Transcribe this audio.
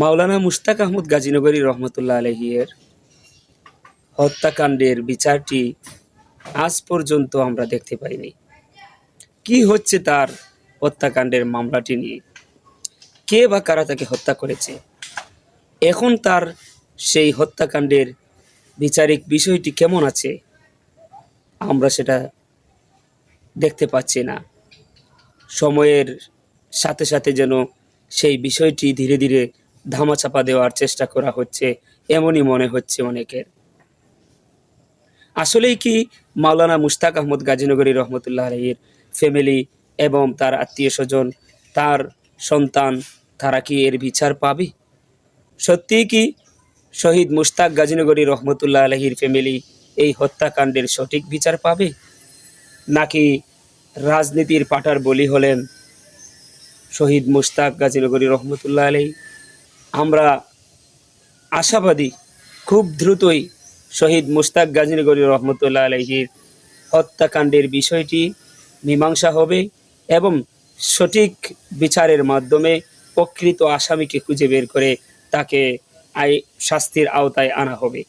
মাওলানা মুশতাক আহমদ গাজীনগরী রহমতুল্লাহ আলহিয়ের হত্যাকাণ্ডের বিচারটি আজ পর্যন্ত আমরা দেখতে পাইনি। কি হচ্ছে তার হত্যাকাণ্ডের মামলাটি নিয়ে? কে বা কারা তাকে হত্যা করেছে? এখন তার সেই হত্যাকাণ্ডের বিচারিক বিষয়টি কেমন আছে, আমরা সেটা দেখতে পাচ্ছি না। সময়ের সাথে সাথে যেন সেই বিষয়টি ধীরে ধীরে ধামাচাপা দেওয়ার চেষ্টা করা হচ্ছে, এমনই মনে হচ্ছে অনেকের। আসলেই কি মাওলানা মুশতাক আহমদ গাজীনগরী রহমতুল্লাহ আলহীর ফ্যামিলি এবং তার আত্মীয় স্বজন, তার সন্তান, তারা কি এর বিচার পাবে? সত্যিই কি শহীদ মুশতাক গাজীনগরী রহমতুল্লাহ আলহীর ফ্যামিলি এই হত্যাকাণ্ডের সঠিক বিচার পাবে? নাকি রাজনীতির পাটার বলি হলেন শহীদ মুশতাক গাজীনগরী রহমতুল্লাহ আলহী আমরা আশাবাদী খুব দ্রুতই শহীদ মুশতাক গাজীনগরী রহমতুল্লাহ আলহীর হত্যাকাণ্ডের বিষয়টি মীমাংসা হবে এবং সঠিক বিচারের মাধ্যমে প্রকৃত আসামিকে খুঁজে বের করে তাকে আই শাস্তির আওতায় আনা হবে।